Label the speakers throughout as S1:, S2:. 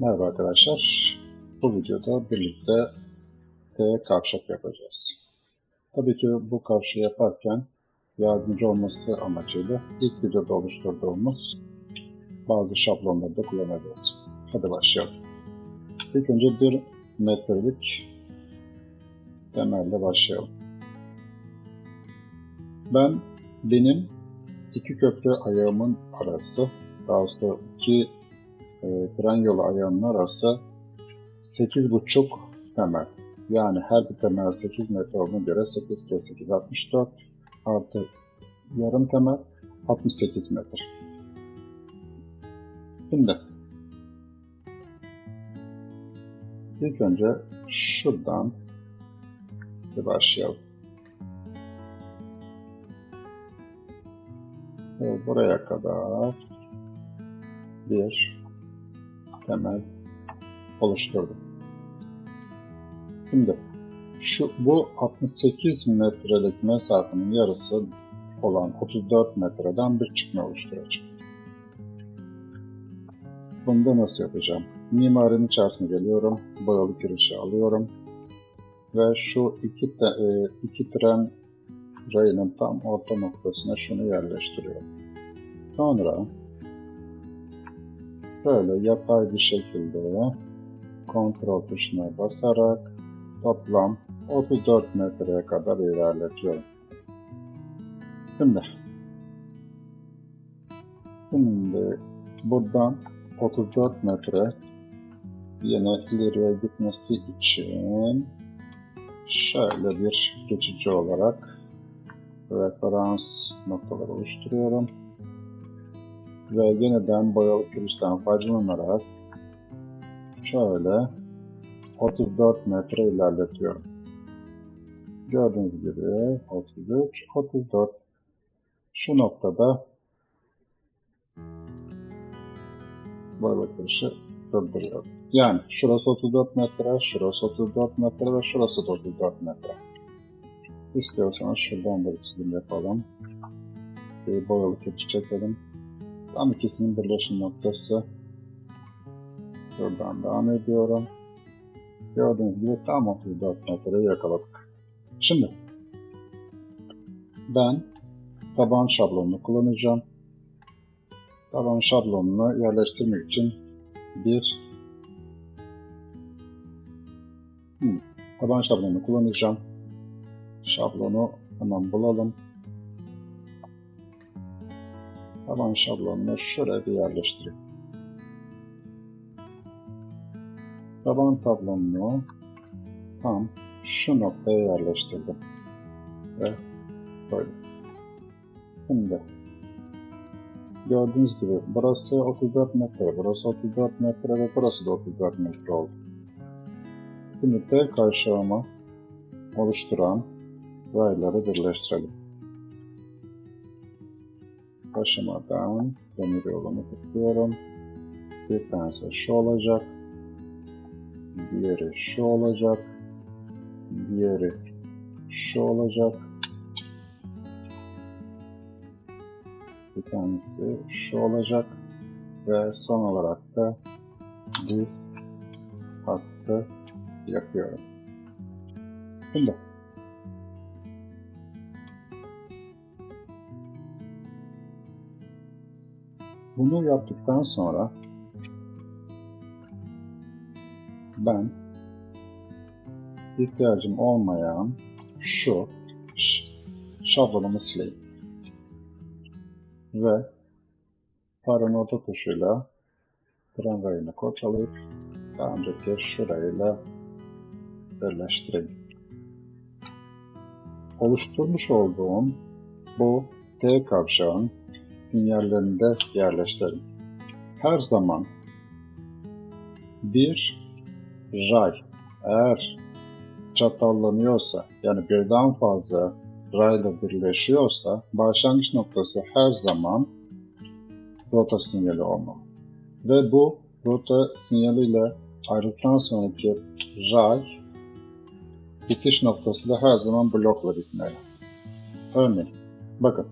S1: Merhaba arkadaşlar. Bu videoda birlikte T kavşak yapacağız. Tabii ki bu kavşağı yaparken yardımcı olması amacıyla ilk videoda oluşturduğumuz bazı şablonları da kullanacağız. Hadi başlayalım. İlk önce bir metrelik temelle başlayalım. Ben benim iki köprü ayağımın arası, daha doğrusu iki e, tren yolu ayağının arası 8,5 temel. Yani her bir temel 8 metre olduğuna göre 8 kere 8 64 artı yarım temel 68 metre. Şimdi ilk önce şuradan bir başlayalım. Ve buraya kadar bir temel oluşturdum. Şimdi şu bu 68 metrelik mesafenin yarısı olan 34 metreden bir çıkma oluşturacağım. Bunu da nasıl yapacağım? Mimarinin içerisine geliyorum, boyalı kirişi alıyorum ve şu iki, te, e, iki tren rayının tam orta noktasına şunu yerleştiriyorum. Sonra böyle yapay bir şekilde kontrol tuşuna basarak toplam 34 metreye kadar ilerletiyorum. Şimdi şimdi buradan 34 metre yine ileriye gitmesi için şöyle bir geçici olarak referans noktaları oluşturuyorum ve yeniden boyalı kirişten faydalanarak şöyle 34 metre ilerletiyorum. Gördüğünüz gibi 33, 34. Şu noktada boyalı kirişi durduruyorum. Yani şurası 34 metre, şurası 34 metre ve şurası da 34 metre. İstiyorsanız şuradan da bir çizim yapalım. Bir boyalı kiriş çekelim. Tam ikisinin birleşim noktası. Buradan devam ediyorum. Gördüğünüz gibi tam 34 metreyi yakaladık. Şimdi ben taban şablonunu kullanacağım. Taban şablonunu yerleştirmek için bir hmm, taban şablonunu kullanacağım. Şablonu hemen bulalım. Taban şablonunu şuraya bir yerleştireyim. Taban tablonunu tam şu noktaya yerleştirdim. Ve böyle. Şimdi gördüğünüz gibi burası 34 metre, burası 34 metre ve burası da 34 metre oldu. Şimdi tel kavşağımı oluşturan rayları birleştirelim aşamadan demir yolunu tıklıyorum. Bir tanesi şu olacak. Diğeri şu olacak. Diğeri şu olacak. Bir tanesi şu olacak. Ve son olarak da biz hattı yapıyorum. Şimdi Bunu yaptıktan sonra ben ihtiyacım olmayan şu şablonumu sileyim. Ve paranın orta tuşuyla tren rayını kopyalayıp daha önceki şurayla birleştireyim. Oluşturmuş olduğum bu T kavşağın sinyallerinde yerleştirin. Her zaman bir ray eğer çatallanıyorsa yani birden fazla rayla birleşiyorsa başlangıç noktası her zaman rota sinyali olmalı. Ve bu rota sinyaliyle ayrıldıktan sonraki ray bitiş noktası da her zaman blokla bitmeli. Örneğin bakın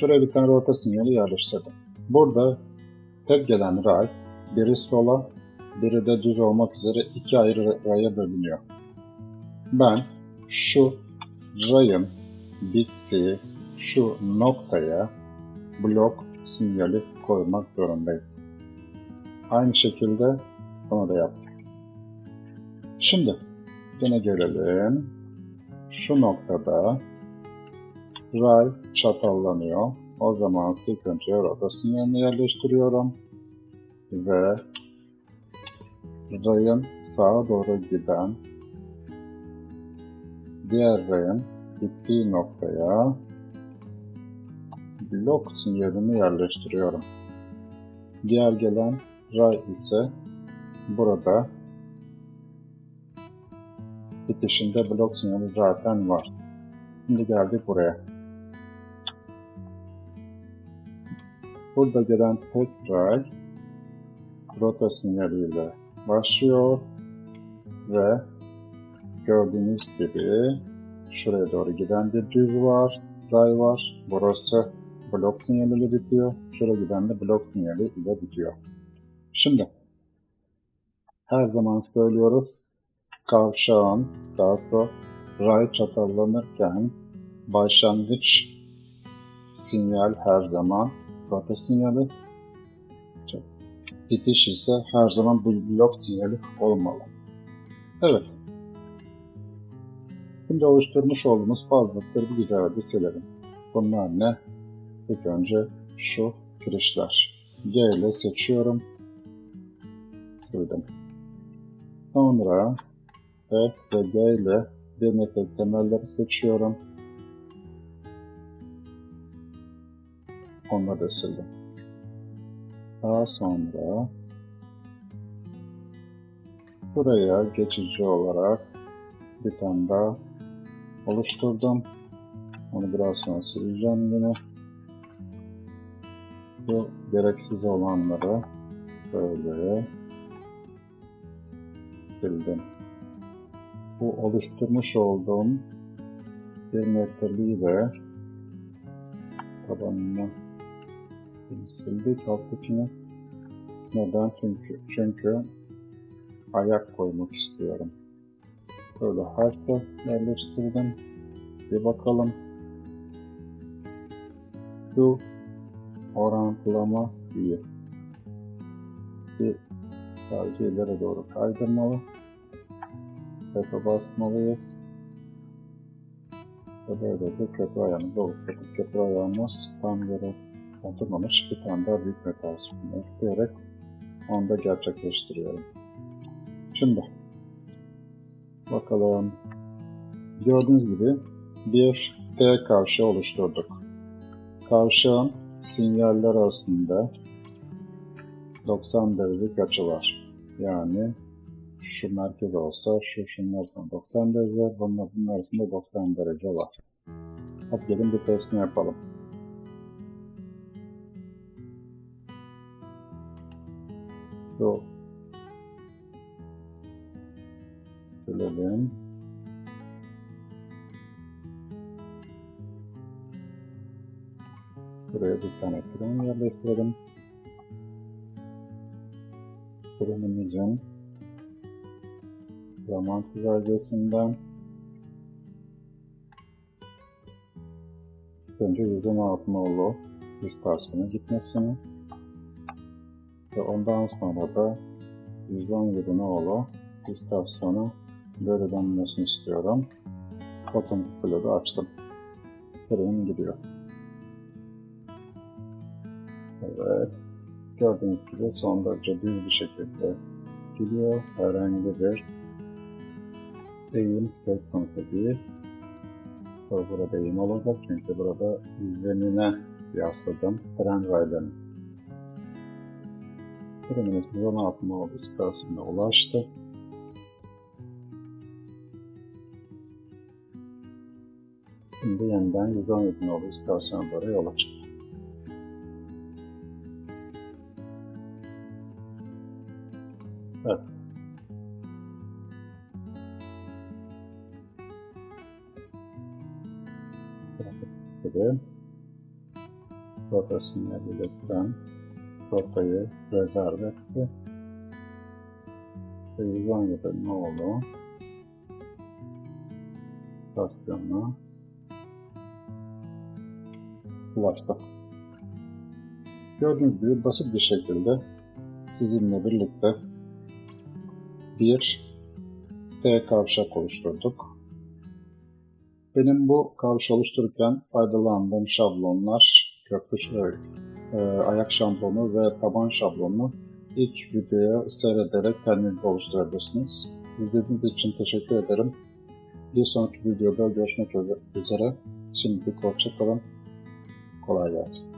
S1: Şuraya bir tane rota sinyali yerleştirdim. Burada tek gelen ray biri sola, biri de düz olmak üzere iki ayrı raya bölünüyor. Ben şu rayın bittiği şu noktaya blok sinyali koymak zorundayım. Aynı şekilde bunu da yaptık. Şimdi yine gelelim. Şu noktada ray çatallanıyor. O zaman ilk önce rota sinyalini yerleştiriyorum. Ve rayın sağa doğru giden diğer rayın gittiği noktaya blok sinyalini yerleştiriyorum. Diğer gelen ray ise burada bitişinde blok sinyali zaten var. Şimdi geldik buraya. Burada gelen tek ray rota sinyaliyle başlıyor ve gördüğünüz gibi şuraya doğru giden bir düz var, ray var. Burası blok sinyaliyle bitiyor. Şuraya giden de blok sinyali bitiyor. Şimdi her zaman söylüyoruz kavşağın daha sonra ray çatallanırken başlangıç sinyal her zaman rota sinyali bitiş ise her zaman bu blok sinyali olmalı. Evet. Şimdi oluşturmuş olduğumuz fazlalıkları bir güzelce silelim. Bunlar ne? İlk önce şu kirişler. G ile seçiyorum. Sildim. Sonra F ve G ile bir metre temelleri seçiyorum. Onları da sildim. Daha sonra buraya geçici olarak bir tane daha oluşturdum. Onu biraz sonra sileceğim yine. Bu gereksiz olanları böyle sildim. Bu oluşturmuş olduğum bir metreliği de tabanına sildik alttakini. Neden? Çünkü, çünkü ayak koymak istiyorum. Böyle harfle yerleştirdim. Bir bakalım. Şu orantılama iyi. Bir sadece ileri doğru kaydırmalı. Tepe basmalıyız. Ve böyle bir köprü ayağımızı oluşturduk. Köprü ayağımız tam yere oturmamış. Bir tane daha büyük metal sütunu ekleyerek onu da gerçekleştiriyorum. Şimdi bakalım. Gördüğünüz gibi bir T kavşağı oluşturduk. Kavşağın sinyaller arasında 90 derecelik açı var. Yani şu merkez olsa şu şunlar arasında 90 derece, bunlar bunun arasında 90 derece var. Hadi gelin bir testini yapalım. Şu Silelim. Buraya bir tane fren yerleştirelim. Frenimizin zaman çizelgesinden önce 116 nolu istasyona gitmesini ve ondan sonra da 117 nolu istasyonu böyle dönmesini istiyorum. Otomatik bloğu açtım. Frenim gidiyor. Evet. Gördüğünüz gibi son derece düz bir şekilde gidiyor. Herhangi bir eğim söz konusu değil. Sonra burada eğim olacak çünkü burada izlenine yasladım tren raylarını. Trenimiz 16 nolu istasyonuna ulaştı. Şimdi yeniden 117 nolu istasyona doğru yola çıktı. Evet. gibi rota sinyaliyle tutan rotayı rezerv etti. Televizyon da ne oldu? Stasyonla ulaştı. Gördüğünüz gibi basit bir şekilde sizinle birlikte bir T kavşak oluşturduk. Benim bu kavşağı oluştururken faydalandığım şablonlar köprü e, ayak şablonu ve taban şablonu ilk videoyu seyrederek kendiniz oluşturabilirsiniz. İzlediğiniz için teşekkür ederim. Bir sonraki videoda görüşmek üzere. Şimdilik hoşçakalın. Kolay gelsin.